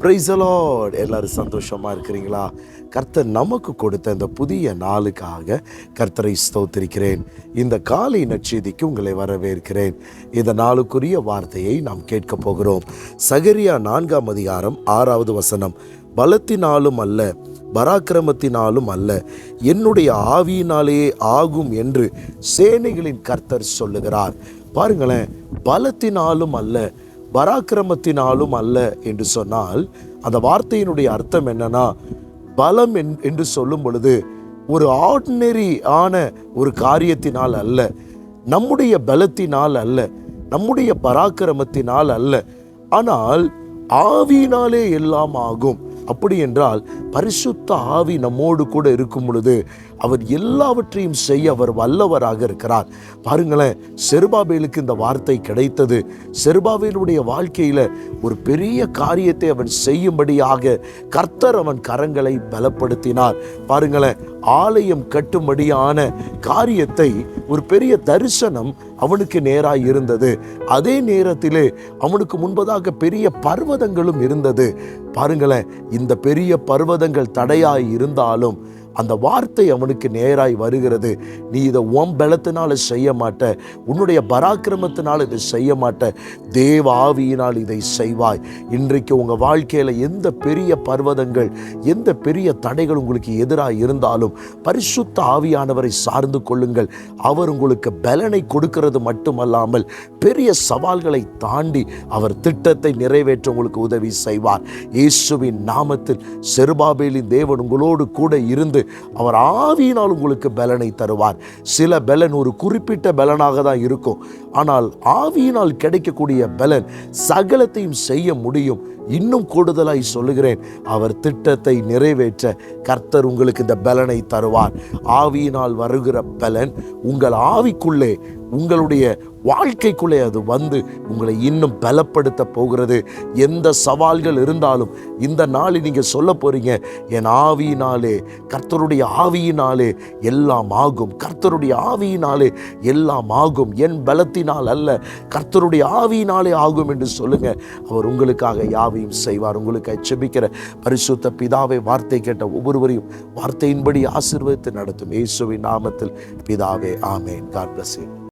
பிரைசலாட் எல்லாரும் சந்தோஷமாக இருக்கிறீங்களா? கர்த்தர் நமக்கு கொடுத்த இந்த புதிய நாளுக்காக கர்த்தரை ஸ்தோத்திருக்கிறேன். இந்த காலை நற்செய்திக்கு உங்களை வரவேற்கிறேன். இந்த நாளுக்குரிய வார்த்தையை நாம் கேட்க போகிறோம். சகரியா நான்காம் அதிகாரம் ஆறாவது வசனம். பலத்தினாலும் அல்ல பராக்கிரமத்தினாலும் அல்ல என்னுடைய ஆவியினாலே ஆகும் என்று சேனைகளின் கர்த்தர் சொல்லுகிறார். பாருங்களேன் பலத்தினாலும் அல்ல பராக்கிரமத்தினாலும் அல்ல என்று சொன்னால் அந்த வார்த்தையினுடைய அர்த்தம் என்னன்னா பலம் என்- என்று சொல்லும் பொழுது ஒரு ஆர்டினரி ஆன ஒரு காரியத்தினால் அல்ல நம்முடைய பலத்தினால் அல்ல நம்முடைய பராக்கிரமத்தினால் அல்ல. ஆனால் ஆவியினாலே எல்லாம் ஆகும். அப்படி என்றால் பரிசுத்த ஆவி நம்மோடு கூட இருக்கும் பொழுது அவர் எல்லாவற்றையும் செய்ய அவர் வல்லவராக இருக்கிறார். பாருங்களேன் செருபாபேலுக்கு இந்த வார்த்தை கிடைத்தது. செருபாபேலுடைய வாழ்க்கையில ஒரு பெரிய காரியத்தை அவன் செய்யும்படியாக கர்த்தர் அவன் கரங்களை பலப்படுத்தினார். பாருங்களேன் ஆலயம் கட்டும்படியான காரியத்தை ஒரு பெரிய தரிசனம் அவனுக்கு நேராக இருந்தது. அதே நேரத்திலே அவனுக்கு முன்பதாக பெரிய பர்வதங்களும் இருந்தது. பாருங்களேன் இந்த பெரிய பர்வதங்கள் தடையாய் இருந்தாலும் அந்த வார்த்தை அவனுக்கு நேராய் வருகிறது. நீ இதை உன் பலத்தினால் செய்ய மாட்ட உன்னுடைய பராக்கிரமத்தினால் இதை செய்ய மாட்ட. தேவ ஆவியினால் இதை செய்வாய். இன்றைக்கு உங்கள் வாழ்க்கையில் எந்த பெரிய பர்வதங்கள் எந்த பெரிய தடைகள் உங்களுக்கு எதிராக இருந்தாலும் பரிசுத்த ஆவியானவரை சார்ந்து கொள்ளுங்கள். அவர் உங்களுக்கு பலனை கொடுக்கிறது மட்டுமல்லாமல் பெரிய சவால்களை தாண்டி அவர் திட்டத்தை நிறைவேற்ற உங்களுக்கு உதவி செய்வார். இயேசுவின் நாமத்தில் செருபாபேலின் தேவன் உங்களோடு கூட இருந்து அவர் ஆவியினால் உங்களுக்கு பலனை தருவார். சில பலன் ஒரு குறிப்பிட்ட பலனாக தான் இருக்கும். ஆனால் ஆவியினால் கிடைக்கக்கூடிய பலன் சகலத்தையும் செய்ய முடியும். இன்னும் கூடுதலாய் சொல்லுகிறேன் அவர் திட்டத்தை நிறைவேற்ற கர்த்தர் உங்களுக்கு இந்த பலனை தருவார். ஆவியினால் வருகிற பலன் உங்கள் ஆவிக்குள்ளே உங்களுடைய வாழ்க்கைக்குள்ளே அது வந்து உங்களை இன்னும் பலப்படுத்த போகிறது. எந்த சவால்கள் இருந்தாலும் இந்த நாளில் நீங்கள் சொல்ல போகிறீங்க என் ஆவியினாலே கர்த்தருடைய ஆவியினாலே எல்லாம் ஆகும். கர்த்தருடைய ஆவியினாலே எல்லாம் ஆகும். என் சக்தியினால் அல்ல கர்த்தருடைய ஆவியினாலே ஆகும் என்று சொல்லுங்க. அவர் உங்களுக்காக யாவையும் செய்வார். உங்களுக்கு எச்சபிக்கிற பரிசுத்த பிதாவை வார்த்தை கேட்ட ஒவ்வொருவரையும் வார்த்தையின்படி ஆசீர்வதித்து நடத்தும் இயேசுவின் நாமத்தில். பிதாவே ஆமேன். God plus